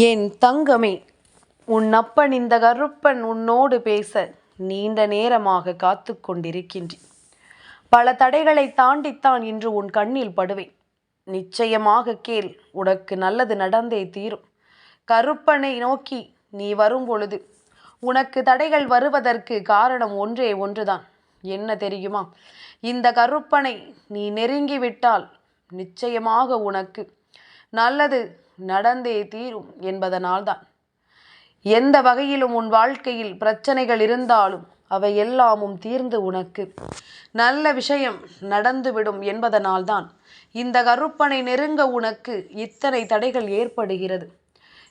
என் தங்கமே உன் அப்பன் இந்த கருப்பன் உன்னோடு பேச நீண்ட நேரமாக காத்து கொண்டிருக்கின்றேன். பல தடைகளை தாண்டித்தான் இன்று உன் கண்ணில் படுவேன். நிச்சயமாக கேள் உனக்கு நல்லது நடந்தே தீரும். கருப்பனை நோக்கி நீ வரும் பொழுது உனக்கு தடைகள் வருவதற்கு காரணம் ஒன்றே ஒன்றுதான். என்ன தெரியுமா? இந்த கருப்பனை நீ நெருங்கிவிட்டால் நிச்சயமாக உனக்கு நல்லது நடந்தே தீரும் என்பதனால்தான். எந்த வகையிலும் உன் வாழ்க்கையில் பிரச்சனைகள் இருந்தாலும் அவை எல்லாமும் தீர்ந்து உனக்கு. நல்ல விஷயம் நடந்துவிடும் என்பதனால்தான் இந்த கருப்பனை நெருங்க உனக்கு இத்தனை தடைகள் ஏற்படுகிறது.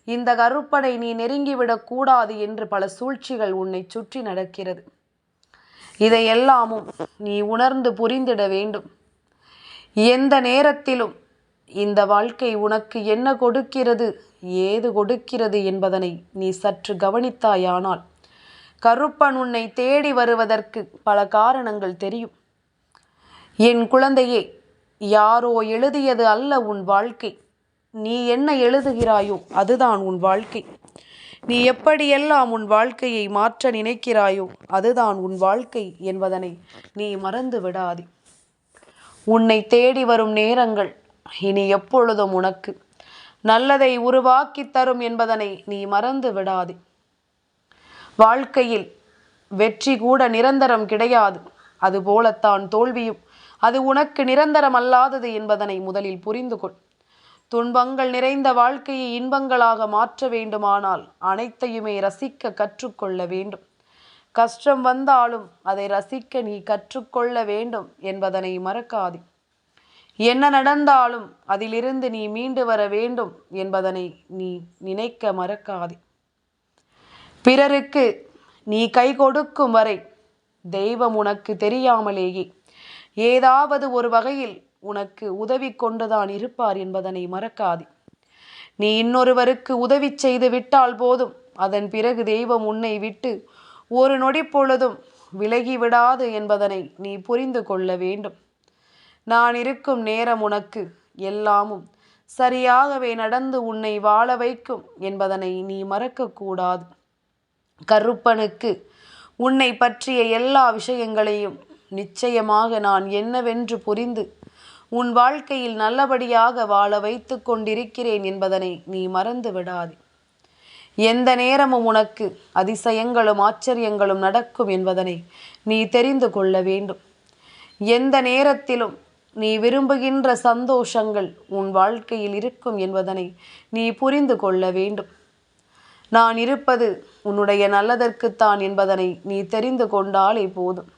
இந்த கருப்பனை நீ நெருங்கிவிடக்கூடாது என்று பல சூழ்ச்சிகள் உன்னை சுற்றி நடக்கிறது. இதையெல்லாமும் நீ உணர்ந்து புரிந்திட வேண்டும். எந்த நேரத்திலும் இந்த வாழ்க்கை உனக்கு என்ன கொடுக்கிறது? ஏது கொடுக்கிறது என்பதனை நீ சற்று கவனித்தாயானால் கருப்பன் உன்னை தேடி வருவதற்கு பல காரணங்கள் தெரியும். என் குழந்தையே யாரோ எழுதியது அல்ல உன் வாழ்க்கை. நீ என்ன எழுதுகிறாயோ அதுதான் உன் வாழ்க்கை. நீ எப்படியெல்லாம் உன் வாழ்க்கையை மாற்ற நினைக்கிறாயோ அதுதான் உன் வாழ்க்கை என்பதனை நீ மறந்து விடாதே உன்னை தேடி வரும் நேரங்கள் இனி எப்பொழுதும் உனக்கு. நல்லதை உருவாக்கி தரும் என்பதனை நீ மறந்து விடாதே. வாழ்க்கையில் வெற்றி கூட நிரந்தரம் கிடையாது. அதுபோலத்தான் தோல்வியும். அது உனக்கு நிரந்தரம் அல்லாதது என்பதனை முதலில் புரிந்து கொள். துன்பங்கள் நிறைந்த வாழ்க்கையை இன்பங்களாக மாற்ற வேண்டுமானால் அனைத்தையுமே ரசிக்க கற்றுக்கொள்ள வேண்டும். கஷ்டம் வந்தாலும் அதை ரசிக்க நீ கற்றுக்கொள்ள வேண்டும் என்பதனை மறக்காதே. என்ன நடந்தாலும் அதிலிருந்து நீ மீண்டு வர வேண்டும் என்பதனை நீ நினைக்க மறக்காதே. பிறருக்கு நீ கை கொடுக்கும் வரை தெய்வம் உனக்கு தெரியாமலேயே ஏதாவது ஒரு வகையில் உனக்கு உதவி கொண்டுதான் இருப்பார் என்பதனை மறக்காதே. நீ இன்னொருவருக்கு உதவி செய்து விட்டால் போதும் அதன் பிறகு தெய்வம் உன்னை விட்டு ஒரு நொடி பொழுதும் விலகி விடாது என்பதனை நீ புரிந்து கொள்ள வேண்டும். நான் இருக்கும் நேரம் உனக்கு எல்லாமும். சரியாகவே நடந்து உன்னை வாழ வைக்கும் என்பதனை நீ மறக்கக்கூடாது. கருப்பனுக்கு உன்னை பற்றிய எல்லா விஷயங்களையும் நிச்சயமாக நான் என்னவென்று புரிந்து உன் வாழ்க்கையில் நல்லபடியாக வாழ வைத்து கொண்டிருக்கிறேன் என்பதனை நீ மறந்து விடாதே. எந்த நேரமும் உனக்கு அதிசயங்களும் ஆச்சரியங்களும் நடக்கும் என்பதனை நீ தெரிந்து கொள்ள வேண்டும். எந்த நேரத்திலும் நீ விரும்புகின்ற சந்தோஷங்கள் உன் வாழ்க்கையில் இருக்கும் என்பதனை நீ புரிந்து கொள்ள வேண்டும். நான் இருப்பது உன்னுடைய நல்லதற்குத்தான் என்பதனை நீ தெரிந்து கொண்டாலே போதும்.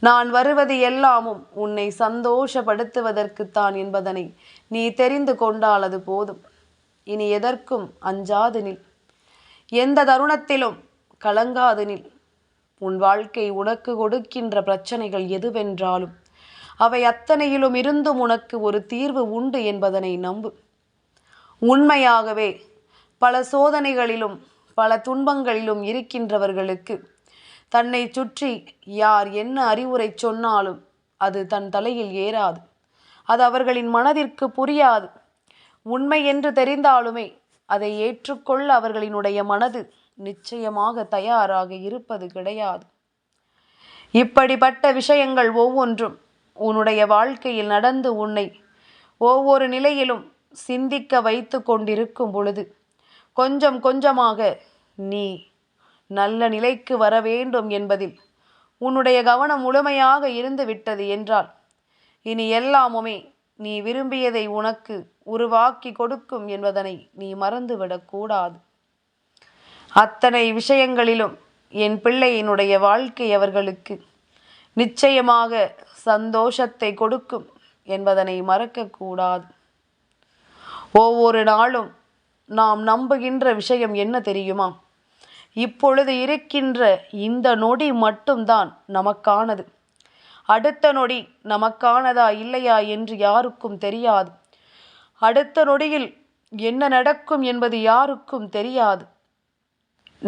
நான் வருவது எல்லாமும் உன்னை சந்தோஷப்படுத்துவதற்குத்தான் என்பதனை நீ தெரிந்து கொண்டால் அது போதும். இனி எதற்கும் அஞ்சாது நில். எந்த தருணத்திலும் கலங்காது நில். உன் வாழ்க்கை உனக்கு கொடுக்கின்ற பிரச்சனைகள் எதுவென்றாலும் அவை அத்தனையிலும் இருந்தும் உனக்கு ஒரு தீர்வு உண்டு என்பதனை நம்பு. உண்மையாகவே பல சோதனைகளிலும் பல துன்பங்களிலும் இருக்கின்றவர்களுக்கு தன்னை சுற்றி யார் என்ன அறிவுரை சொன்னாலும் அது தன் தலையில் ஏறாது. அது அவர்களின் மனதிற்கு புரியாது. உண்மை என்று தெரிந்தாலுமே அதை ஏற்றுக்கொள்ள அவர்களினுடைய மனது நிச்சயமாக தயாராக இருப்பது கிடையாது. இப்படிப்பட்ட விஷயங்கள் ஒவ்வொன்றும் உன்னுடைய வாழ்க்கையில் நடந்து உன்னை ஒவ்வொரு நிலையிலும் சிந்திக்க வைத்து கொண்டிருக்கும் பொழுது கொஞ்சம் கொஞ்சமாக நீ நல்ல நிலைக்கு வர வேண்டும் என்பதில் உன்னுடைய கவனம் முழுமையாக இருந்து விட்டது என்றால் இனி எல்லாமுமே நீ விரும்பியதை உனக்கு உருவாக்கி கொடுக்கும் என்பதனை நீ மறந்துவிடக்கூடாது அத்தனை விஷயங்களிலும் என் பிள்ளையினுடைய வாழ்க்கை அவர்களுக்கு நிச்சயமாக சந்தோஷத்தை கொடுக்கும் என்பதனை மறக்கக்கூடாது. ஒவ்வொரு நாளும் நாம் நம்புகின்ற விஷயம் என்ன தெரியுமா? இப்பொழுது இருக்கின்ற இந்த நொடி மட்டும்தான் நமக்கானது. அடுத்த நொடி நமக்கானதா இல்லையா என்று யாருக்கும் தெரியாது. அடுத்த நொடியில் என்ன நடக்கும் என்பது யாருக்கும் தெரியாது.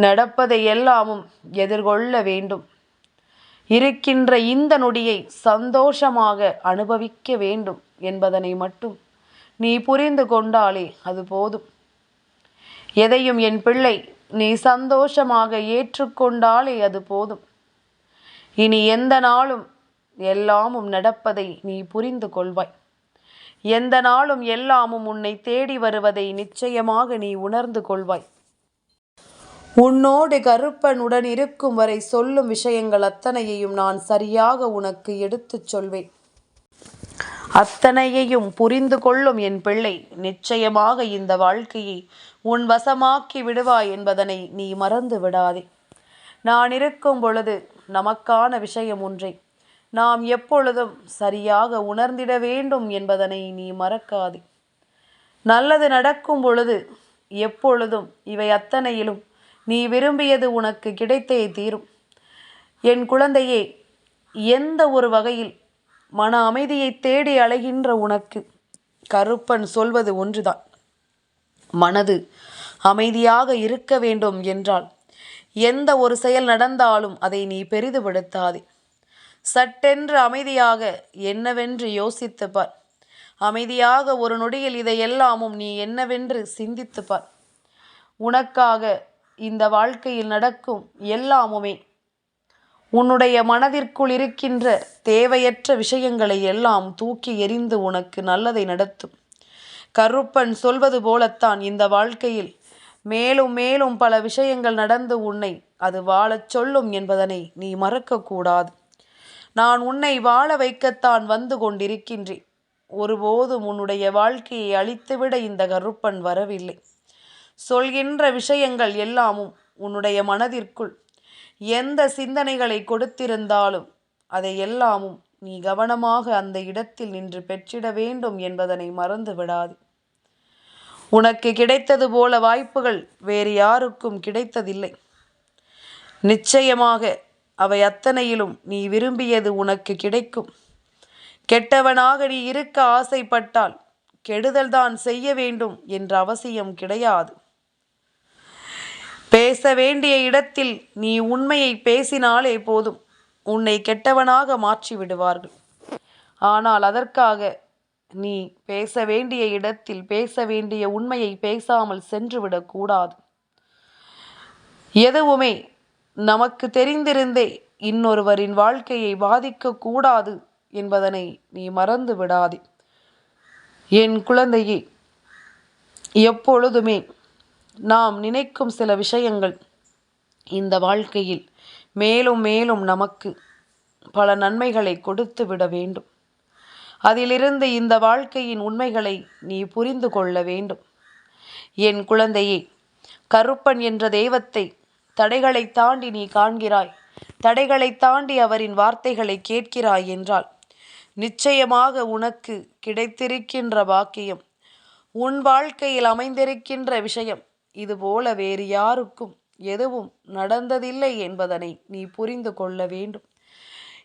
நடப்பதை எல்லாமும் எதிர்கொள்ள வேண்டும். இருக்கின்ற இந்த நொடியை சந்தோஷமாக அனுபவிக்க வேண்டும் என்பதனை மட்டும் நீ புரிந்து கொண்டாலே அது போதும். எதையும் என் பிள்ளை நீ சந்தோஷமாக ஏற்றுக்கொண்டாலே அது போதும். இனி எந்த நாளும் எல்லாமும் நடப்பதை நீ புரிந்து கொள்வாய். எந்த நாளும் எல்லாமும் உன்னை தேடி வருவதை நிச்சயமாக நீ உணர்ந்து கொள்வாய். உன்னோடு கருப்பன் உடன் இருக்கும் வரை சொல்லும் விஷயங்கள் அத்தனையையும் நான் சரியாக உனக்கு எடுத்துச் சொல்வேன். அத்தனையையும் புரிந்து கொள்ளும் என் பிள்ளை நிச்சயமாக இந்த வாழ்க்கையை உன் வசமாக்கி விடுவாய் என்பதனை நீ மறந்து விடாதே. நான் இருக்கும் பொழுது நமக்கான விஷயம் ஒன்றை. நாம் எப்பொழுதும் சரியாக உணர்ந்திட வேண்டும் என்பதனை நீ மறக்காதே. நல்லது நடக்கும் பொழுது எப்பொழுதும் இவை அத்தனையிலும் நீ விரும்பியது உனக்கு கிடைத்தே தீரும். என் குழந்தையே எந்த ஒரு வகையில் மன அமைதியை தேடி அலைகின்ற உனக்கு கருப்பன் சொல்வது ஒன்றுதான். மனது அமைதியாக இருக்க வேண்டும் என்றால் எந்த ஒரு செயல் நடந்தாலும் அதை நீ பெரிதுபடுத்தாதே சட்டென்று அமைதியாக என்னவென்று யோசித்து பார். அமைதியாக ஒரு நொடியில் இதையெல்லாமும் நீ என்னவென்று சிந்தித்து பார். உனக்காக இந்த வாழ்க்கையில் நடக்கும் எல்லாமுமே. உன்னுடைய மனதிற்குள் இருக்கின்ற தேவையற்ற விஷயங்களை எல்லாம் தூக்கி எறிந்து உனக்கு நல்லதை நடத்தும். கருப்பன் சொல்வது போலத்தான் இந்த வாழ்க்கையில் மேலும் மேலும் பல விஷயங்கள் நடந்து உன்னை அது வாழச் சொல்லும் என்பதனை நீ மறக்கக்கூடாது. நான் உன்னை வாழ வைக்கத்தான் வந்து கொண்டிருக்கின்றேன். ஒருபோதும் உன்னுடைய வாழ்க்கையை அழித்துவிட இந்த கருப்பன் வரவில்லை. சொல்கின்ற விஷயங்கள் எல்லாமும் உன்னுடைய மனதிற்குள் எந்த சிந்தனைகளை கொடுத்திருந்தாலும் அதை எல்லாமும் நீ கவனமாக அந்த இடத்தில் நின்று பெற்றிட வேண்டும் என்பதனை மறந்து விடாது. உனக்கு கிடைத்தது போல வாய்ப்புகள் வேறு யாருக்கும் கிடைத்ததில்லை. நிச்சயமாக அவை அத்தனையிலும் நீ விரும்பியது உனக்கு கிடைக்கும். கெட்டவனாக நீ இருக்க ஆசைப்பட்டால் கெடுதல்தான் செய்ய வேண்டும் என்ற அவசியம் கிடையாது. பேச வேண்டிய இடத்தில் நீ உண்மையை பேசினாலே போதும். உன்னை கெட்டவனாக மாற்றி விடுவார்கள் ஆனால் அதற்காக நீ பேச வேண்டிய இடத்தில் பேச வேண்டிய உண்மையை பேசாமல் சென்றுவிடக்கூடாது எதுவுமே நமக்கு தெரிந்திருந்தே இன்னொருவரின் வாழ்க்கையை பாதிக்கக்கூடாது என்பதனை நீ மறந்து விடாதே என் குழந்தையே எப்பொழுதுமே நாம் நினைக்கும் சில விஷயங்கள் இந்த வாழ்க்கையில் மேலும் மேலும் நமக்கு பல நன்மைகளை கொடுத்து விட வேண்டும். அதிலிருந்து இந்த வாழ்க்கையின் உண்மைகளை நீ புரிந்து கொள்ள வேண்டும். என் குழந்தையே கருப்பன் என்ற தெய்வத்தை தடைகளை தாண்டி நீ காண்கிறாய். தடைகளை தாண்டி அவரின் வார்த்தைகளை கேட்கிறாய் என்றால் நிச்சயமாக உனக்கு கிடைத்திருக்கின்ற பாக்கியம் உன் வாழ்க்கையில் அமைந்திருக்கின்ற விஷயம் இதுபோல வேறு யாருக்கும் எதுவும் நடந்ததில்லை என்பதனை நீ புரிந்து கொள்ள வேண்டும்.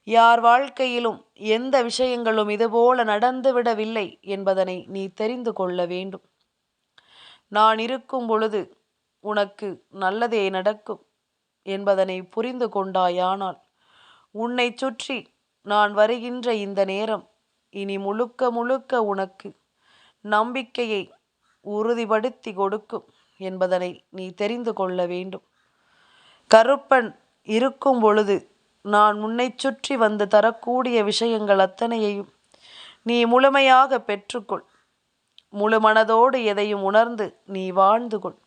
யார் வாழ்க்கையிலும் எந்த விஷயங்களும் இதுபோல நடந்துவிடவில்லை என்பதனை நீ தெரிந்து கொள்ள வேண்டும். நான் இருக்கும் பொழுது உனக்கு நல்லதே நடக்கும் என்பதனை புரிந்து கொண்டாயானால் உன்னை சுற்றி நான் வருகின்ற இந்த நேரம் இனி முழுக்க முழுக்க உனக்கு நம்பிக்கையை உறுதிப்படுத்தி கொடுக்கும். என்பதனை நீ தெரிந்து கொள்ள வேண்டும். கருப்பன் இருக்கும் பொழுது நான் உன்னை சுற்றி வந்து தரக்கூடிய விஷயங்கள் அத்தனையையும் நீ முழுமையாக பெற்றுக்கொள். முழு மனதோடு எதையும் உணர்ந்து நீ வாழ்ந்து கொள்.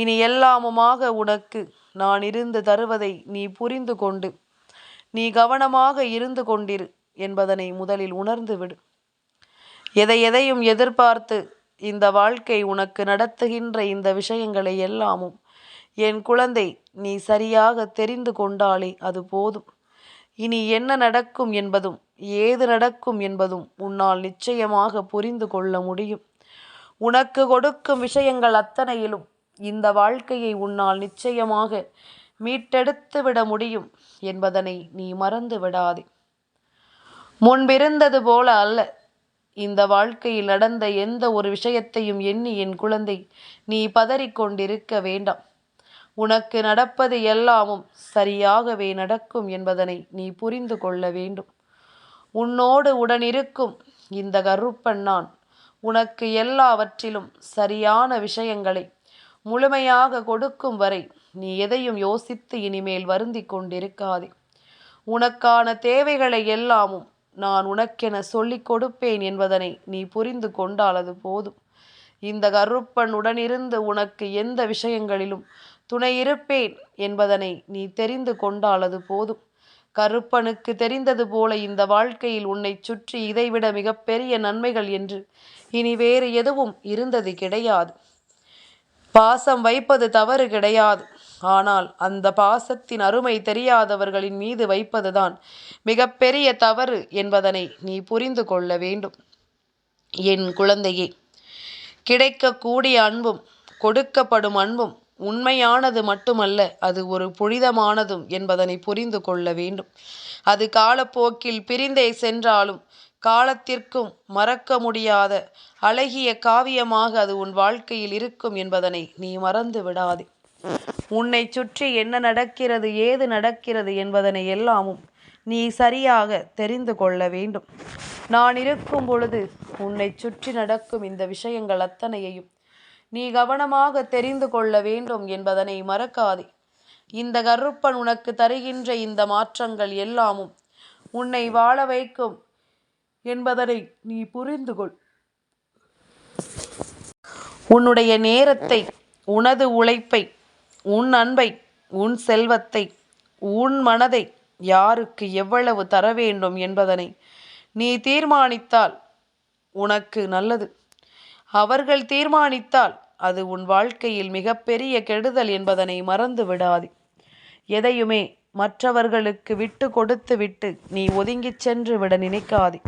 இனி எல்லாமுமாக உனக்கு நான் இருந்து தருவதை நீ புரிந்து கொண்டு நீ கவனமாக இருந்து கொண்டிரு என்பதனை முதலில் உணர்ந்து விடு. எதை எதையும் எதிர்பார்த்து இந்த வாழ்க்கை உனக்கு நடத்துகின்ற இந்த விஷயங்களை எல்லாமும் என் குழந்தை நீ சரியாக தெரிந்து கொண்டாலே அது போதும். இனி என்ன நடக்கும் என்பதும் ஏது நடக்கும் என்பதும் உன்னால் நிச்சயமாக புரிந்து கொள்ள முடியும். உனக்கு கொடுக்கும் விஷயங்கள் அத்தனையிலும் இந்த வாழ்க்கையை உன்னால் நிச்சயமாக மீட்டெடுத்து விட முடியும் என்பதனை நீ மறந்து விடாதே. முன்பிருந்தது போல அல்ல இந்த வாழ்க்கையில் நடந்த எந்த ஒரு விஷயத்தையும் எண்ணி என் குழந்தை நீ பதறிக்கொண்டிருக்க வேண்டாம். உனக்கு நடப்பது எல்லாமும் சரியாகவே நடக்கும் என்பதனை நீ புரிந்து கொள்ள வேண்டும். உன்னோடு உடனிருக்கும் இந்த கருப்பன் நான் உனக்கு எல்லாவற்றிலும் சரியான விஷயங்களை முழுமையாக கொடுக்கும் வரை நீ எதையும் யோசித்து இனிமேல் வருந்திக் கொண்டிருக்காதே. உனக்கான தேவைகளை எல்லாமும் நான் உனக்கென சொல்லிக் கொடுப்பேன் என்பதனை நீ புரிந்து கொண்டால் அது போதும். இந்த கருப்பன் உடனிருந்து உனக்கு எந்த விஷயங்களிலும் துணை இருப்பேன் என்பதனை நீ தெரிந்து கொண்டால் அது போதும். கருப்பனுக்கு தெரிந்தது போல இந்த வாழ்க்கையில் உன்னை சுற்றி இதைவிட மிகப்பெரிய நன்மைகள் என்று இனி வேறு எதுவும் இருந்தது கிடையாது. பாசம் வைப்பது தவறு கிடையாது. ஆனால் அந்த பாசத்தின் அருமை தெரியாதவர்களின் மீது வைப்பதுதான் மிகப்பெரிய தவறு என்பதனை நீ புரிந்து கொள்ள வேண்டும். என் குழந்தையே கிடைக்கக்கூடிய அன்பும் கொடுக்கப்படும் அன்பும் உண்மையானது மட்டுமல்ல அது ஒரு புனிதமானதும் என்பதனை புரிந்து கொள்ள வேண்டும். அது காலப்போக்கில் பிரிந்தே சென்றாலும் காலத்திற்கும் மறக்க முடியாத அழகிய காவியமாக அது உன் வாழ்க்கையில் இருக்கும் என்பதனை நீ மறந்து விடாதே. உன்னை சுற்றி என்ன நடக்கிறது ஏது நடக்கிறது என்பதனை எல்லாமும் நீ சரியாக தெரிந்து கொள்ள வேண்டும். நான் இருக்கும் பொழுது உன்னை சுற்றி நடக்கும் இந்த விஷயங்கள் அத்தனையையும் நீ கவனமாக தெரிந்து கொள்ள வேண்டும் என்பதனை மறக்காதே. இந்த கருப்பன் உனக்கு தருகின்ற இந்த மாற்றங்கள் எல்லாமும் உன்னை வாழ வைக்கும் என்பதனை நீ புரிந்து கொள். உன்னுடைய நேரத்தை உனது உழைப்பை உன் அன்பை உன் செல்வத்தை உன் மனதை யாருக்கு எவ்வளவு தர வேண்டும் என்பதனை நீ தீர்மானித்தால் உனக்கு நல்லது. அவர்கள் தீர்மானித்தால் அது உன் வாழ்க்கையில் மிகப்பெரிய கெடுதல் என்பதனை மறந்து விடாது. எதையுமே மற்றவர்களுக்கு விட்டு கொடுத்து விட்டு நீ ஒதுங்கிச் சென்று விட நினைக்காது.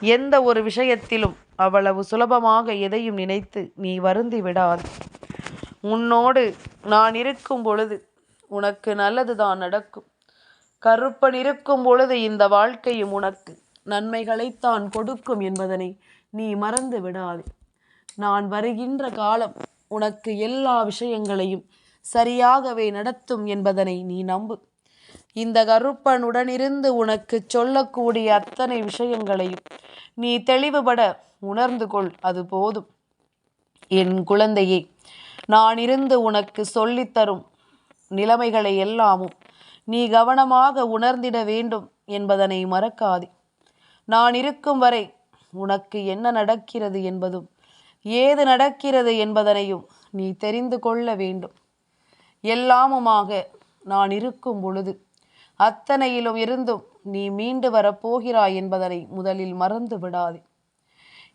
எந்த ஒரு விஷயத்திலும் அவ்வளவு சுலபமாக எதையும் நினைத்து நீ வருந்தி விடாது. உன்னோடு நான் இருக்கும் பொழுது உனக்கு நல்லதுதான் நடக்கும். கருப்பன் இருக்கும் பொழுது இந்த வாழ்க்கையும் உனக்கு நன்மைகளைத்தான் கொடுக்கும் என்பதனை நீ மறந்து விடாதே. நான் வருகின்ற காலம் உனக்கு எல்லா விஷயங்களையும் சரியாகவே நடத்தும் என்பதனை நீ நம்பு. இந்த கருப்பனுடனிருந்து உனக்கு சொல்லக்கூடிய அத்தனை விஷயங்களையும் நீ தெளிவுபட உணர்ந்து கொள் அது போதும். என் குழந்தையே நான் இருந்து உனக்கு சொல்லித்தரும் நிலைமைகளை எல்லாமும் நீ கவனமாக உணர்ந்திட வேண்டும் என்பதனை மறக்காதே. நான் இருக்கும் வரை உனக்கு என்ன நடக்கிறது என்பதும் ஏது நடக்கிறது என்பதனையும் நீ தெரிந்து கொள்ள வேண்டும். எல்லாமுமாக நான் இருக்கும் பொழுது அத்தனையிலும் இருந்தும் நீ மீண்டு வரப்போகிறாய் என்பதனை முதலில் மறந்து விடாதே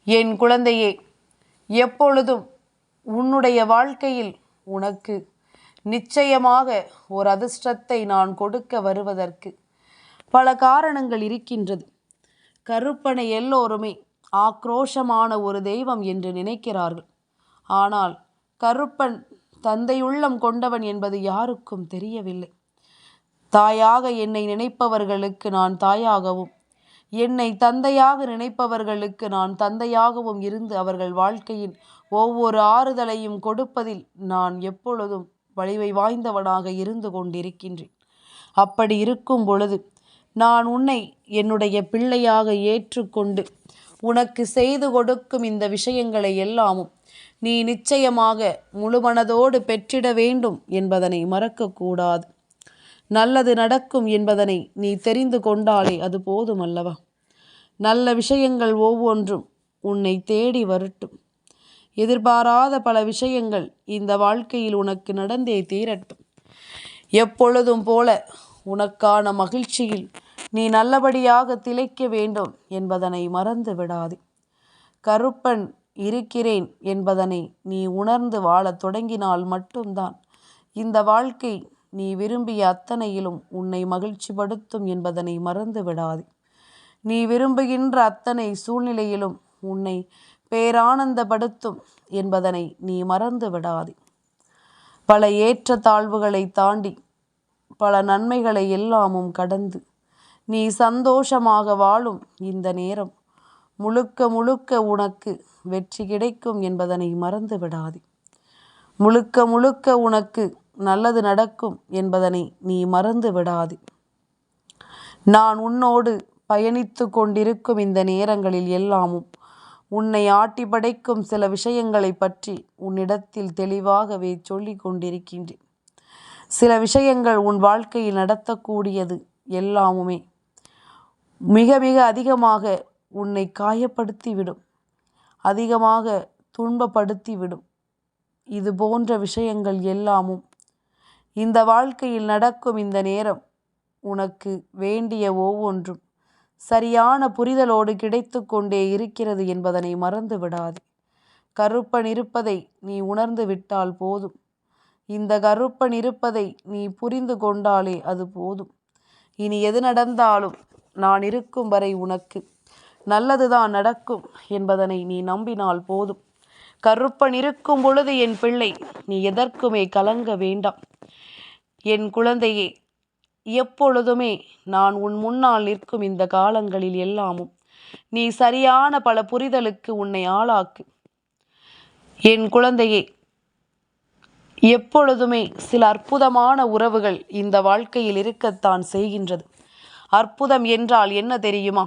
என் குழந்தையே எப்பொழுதும் உன்னுடைய வாழ்க்கையில் உனக்கு நிச்சயமாக ஒரு அதிர்ஷ்டத்தை நான் கொடுக்க வருவதற்கு பல காரணங்கள் இருக்கின்றது. கருப்பனை எல்லோருமே ஆக்ரோஷமான ஒரு தெய்வம் என்று நினைக்கிறார்கள். ஆனால் கருப்பன் தந்தையுள்ளம் கொண்டவன் என்பது யாருக்கும் தெரியவில்லை. தாயாக என்னை நினைப்பவர்களுக்கு நான் தாயாகவும் என்னை தந்தையாக நினைப்பவர்களுக்கு நான் தந்தையாகவும் இருந்து அவர்கள் வாழ்க்கையின் ஒவ்வொரு ஆறுதலையும் கொடுப்பதில் நான் எப்பொழுதும் வலிவை வாய்ந்தவனாக இருந்து கொண்டிருக்கின்றேன். அப்படி இருக்கும் பொழுது நான் உன்னை என்னுடைய பிள்ளையாக ஏற்றுக்கொண்டு உனக்கு செய்து கொடுக்கும் இந்த விஷயங்களை எல்லாமும் நீ நிச்சயமாக முழுமனதோடு பெற்றிட வேண்டும் என்பதனை மறக்கக்கூடாது. நல்லது நடக்கும் என்பதனை நீ தெரிந்து கொண்டாலே அது போதும் அல்லவா? நல்ல விஷயங்கள் ஒவ்வொன்றும் உன்னை தேடி வரட்டும். எதிர்பாராத பல விஷயங்கள் இந்த வாழ்க்கையில் உனக்கு நடந்தே தீரட்டும். எப்பொழுதும் போல உனக்கான மகிழ்ச்சியில் நீ நல்லபடியாக திளைக்க வேண்டும் என்பதனை மறந்து விடாதே. கருப்பன் இருக்கிறேன் என்பதனை நீ உணர்ந்து வாழத் தொடங்கினால் மட்டும்தான் இந்த வாழ்க்கை நீ விரும்பிய அத்தனையிலும் உன்னை மகிழ்ச்சிப்படுத்தும் என்பதனை மறந்து விடாதே நீ விரும்புகின்ற அத்தனை சூழ்நிலையிலும் உன்னை பேரானந்தப்படுத்தும் என்பதனை நீ மறந்து விடாதே பல ஏற்ற தாழ்வுகளை தாண்டி பல நன்மைகளை எல்லாமும் கடந்து நீ சந்தோஷமாக வாழும் இந்த நேரம் முழுக்க முழுக்க உனக்கு வெற்றி கிடைக்கும் என்பதனை மறந்து விடாதே முழுக்க முழுக்க உனக்கு நல்லது நடக்கும் என்பதனை நீ மறந்து விடாது. நான் உன்னோடு பயணித்து கொண்டிருக்கும் இந்த நேரங்களில் எல்லாமும் உன்னை ஆட்டி படைக்கும் சில விஷயங்களை பற்றி உன்னிடத்தில் தெளிவாகவே சொல்லி கொண்டிருக்கின்றேன். சில விஷயங்கள் உன் வாழ்க்கையில் நடத்தக்கூடியது எல்லாமுமே மிக மிக அதிகமாக உன்னை காயப்படுத்திவிடும் அதிகமாக துன்பப்படுத்திவிடும். இது போன்ற விஷயங்கள் எல்லாமும் இந்த வாழ்க்கையில் நடக்கும் இந்த நேரம் உனக்கு வேண்டிய ஒவ்வொன்றும் சரியான புரிதலோடு கிடைத்து கொண்டே இருக்கிறது என்பதனை மறந்து விடாது. கருப்பன் இருப்பதை நீ உணர்ந்து விட்டால் போதும். இந்த கருப்பன் இருப்பதை நீ புரிந்து கொண்டாலே அது போதும். இனி எது நடந்தாலும் நான் இருக்கும் வரை உனக்கு நல்லதுதான் நடக்கும் என்பதனை நீ நம்பினால் போதும். கருப்பன் இருக்கும் பொழுது என் பிள்ளை நீ எதற்குமே கலங்க வேண்டாம். என் குழந்தையே எப்பொழுதுமே நான் உன் முன்னால் நிற்கும் இந்த காலங்களில் எல்லாமும் நீ சரியான பல புரிதலுக்கு உன்னை ஆளாக்கு. என் குழந்தையே எப்பொழுதுமே சில அற்புதமான உறவுகள் இந்த வாழ்க்கையில் இருக்கத்தான் செய்கின்றது. அற்புதம் என்றால் என்ன தெரியுமா?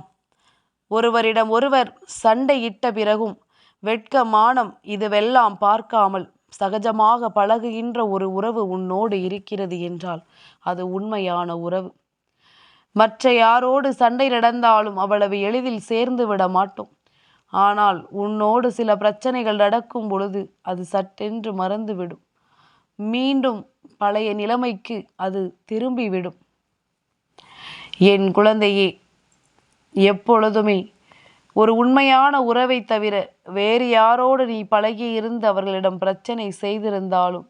ஒருவரிடம் ஒருவர் சண்டையிட்ட பிறகும் வெட்க மானம் இதுவெல்லாம் பார்க்காமல் சகஜமாக பழகுகின்ற ஒரு உறவு உன்னோடு இருக்கிறது என்றால் அது உண்மையான உறவு. மற்ற யாரோடு சண்டை நடந்தாலும் அவ்வளவு எளிதில் சேர்ந்து விட மாட்டோம். ஆனால் உன்னோடு சில பிரச்சனைகள் நடக்கும் பொழுது அது சட்டென்று மறந்துவிடும். மீண்டும் பழைய நிலைமைக்கு அது திரும்பிவிடும். என் குழந்தையே எப்பொழுதுமே ஒரு உண்மையான உறவை தவிர வேறு யாரோடு நீ பழகி இருந்து அவர்களிடம் பிரச்சனை செய்திருந்தாலும்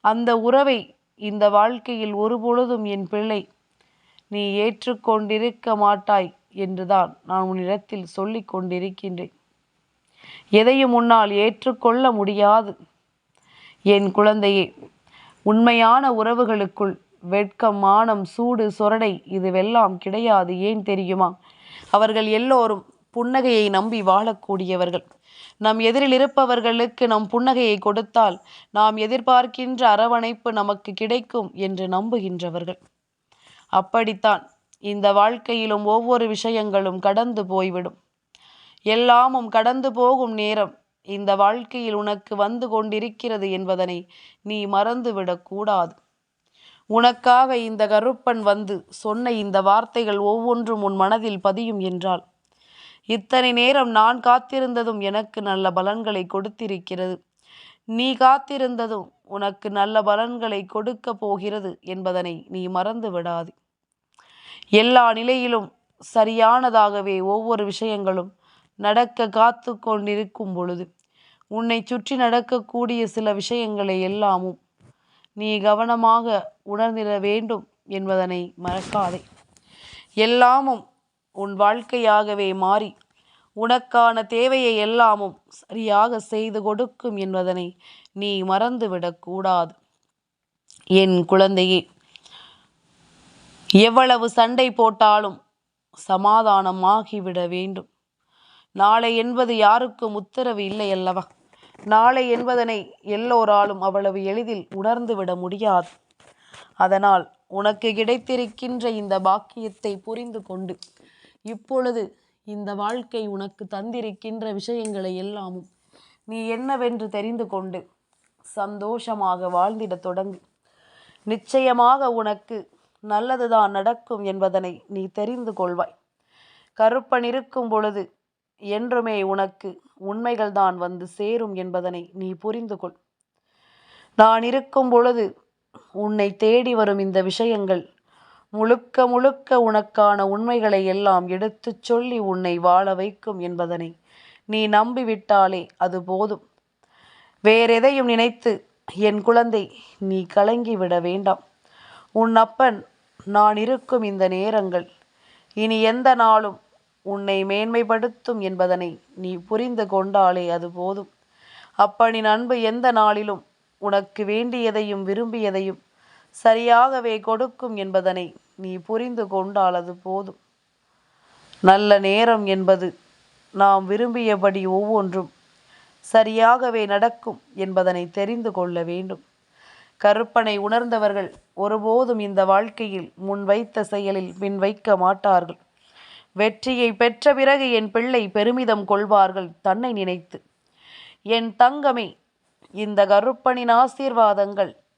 அந்த உறவை இந்த வாழ்க்கையில் ஒருபொழுதும் என் பிள்ளை நீ ஏற்றுக்கொண்டிருக்க மாட்டாய் என்றுதான் நான் உன்னிடத்தில் சொல்லிக் கொண்டிருக்கின்றேன். எதையும் உன்னால் ஏற்றுக்கொள்ள முடியாது. என் குழந்தையே உண்மையான உறவுகளுக்குள் வெட்கம் மானம் சூடு சொரடை இதுவெல்லாம் கிடையாது. ஏன் தெரியுமா? அவர்கள் எல்லோரும் புன்னகையை நம்பி வாழக்கூடியவர்கள். நம் எதிரில் இருப்பவர்களுக்கு நம் புன்னகையை கொடுத்தால் நாம் எதிர்பார்க்கின்ற அரவணைப்பு நமக்கு கிடைக்கும் என்று நம்புகின்றவர்கள். அப்படித்தான் இந்த வாழ்க்கையிலும் ஒவ்வொரு விஷயங்களும் கடந்து போய்விடும். எல்லாமும் கடந்து போகும் நேரம் இந்த வாழ்க்கையில் உனக்கு வந்து கொண்டிருக்கிறது என்பதனை நீ மறந்துவிடக்கூடாது உனக்காக இந்த கருப்பன் வந்து சொன்ன இந்த வார்த்தைகள் ஒவ்வொன்றும் உன் மனதில் பதியும் என்றால் இத்தனை நேரம் நான் காத்திருந்ததும் எனக்கு நல்ல பலன்களை கொடுத்திருக்கிறது. நீ காத்திருந்ததும் உனக்கு நல்ல பலன்களை கொடுக்க போகிறது என்பதனை நீ மறந்து விடாது. எல்லா நிலையிலும் சரியானதாகவே ஒவ்வொரு விஷயங்களும் நடக்க காத்து கொண்டிருக்கும் பொழுது உன்னை சுற்றி நடக்கக்கூடிய சில விஷயங்களை எல்லாமும் நீ கவனமாக உணர்ந்திட வேண்டும் என்பதனை மறக்காதே. எல்லாமும் உன் வாழ்க்கையாகவே மாறி உனக்கான தேவையை எல்லாமும் சரியாக செய்து கொடுக்கும் என்பதனை நீ மறந்துவிடக்கூடாது என் குழந்தையே எவ்வளவு சண்டை போட்டாலும் சமாதானமாகிவிட வேண்டும். நாளை என்பது யாருக்கும் உத்தரவு இல்லை அல்லவா? நாளை என்பதனை எல்லோராலும் அவ்வளவு எளிதில் உணர்ந்துவிட முடியாது. அதனால் உனக்கு கிடைத்திருக்கின்ற இந்த பாக்கியத்தை புரிந்து கொண்டு இப்பொழுது இந்த வாழ்க்கை உனக்கு தந்திருக்கின்ற விஷயங்களை எல்லாமும் நீ என்னவென்று தெரிந்து கொண்டு சந்தோஷமாக வாழ்ந்திட தொடங்கு. நிச்சயமாக உனக்கு நல்லதுதான் நடக்கும் என்பதனை நீ தெரிந்து கொள்வாய். கருப்பன் இருக்கும் பொழுது என்றுமே உனக்கு உண்மைகள் தான் வந்து சேரும் என்பதனை நீ புரிந்து கொள். நான் இருக்கும் பொழுது உன்னை தேடி வரும் இந்த விஷயங்கள் முழுக்க முழுக்க உனக்கான உண்மைகளை எல்லாம் எடுத்துச் சொல்லி உன்னை வாழ வைக்கும் என்பதனை நீ நம்பிவிட்டாலே அது போதும். வேறெதையும் நினைத்து என் குழந்தை நீ கலங்கிவிட வேண்டாம். உன் அப்பன் நான் இருக்கும் இந்த நேரங்கள் இனி எந்த நாளும் உன்னை மேன்மைப்படுத்தும் என்பதனை நீ புரிந்து கொண்டாலே அது போதும். அப்பனின் அன்பு எந்த நாளிலும் உனக்கு வேண்டியதையும் விரும்பியதையும் சரியாகவே கொடுக்கும் என்பதனை நீ புரிந்து கொண்டால் அது போதும். நல்ல நேரம் என்பது நாம் விரும்பியபடி ஒவ்வொன்றும் சரியாகவே நடக்கும் என்பதனை தெரிந்து கொள்ள வேண்டும். கருப்பனை உணர்ந்தவர்கள் ஒருபோதும் இந்த வாழ்க்கையில் முன் வைத்த செயலில் பின் வைக்க மாட்டார்கள். வெற்றியை பெற்ற பிறகு என் பிள்ளை பெருமிதம் கொள்வார்கள் தன்னை நினைத்து. என் தங்கமே இந்த கருப்பனின் ஆசீர்வாதங்கள்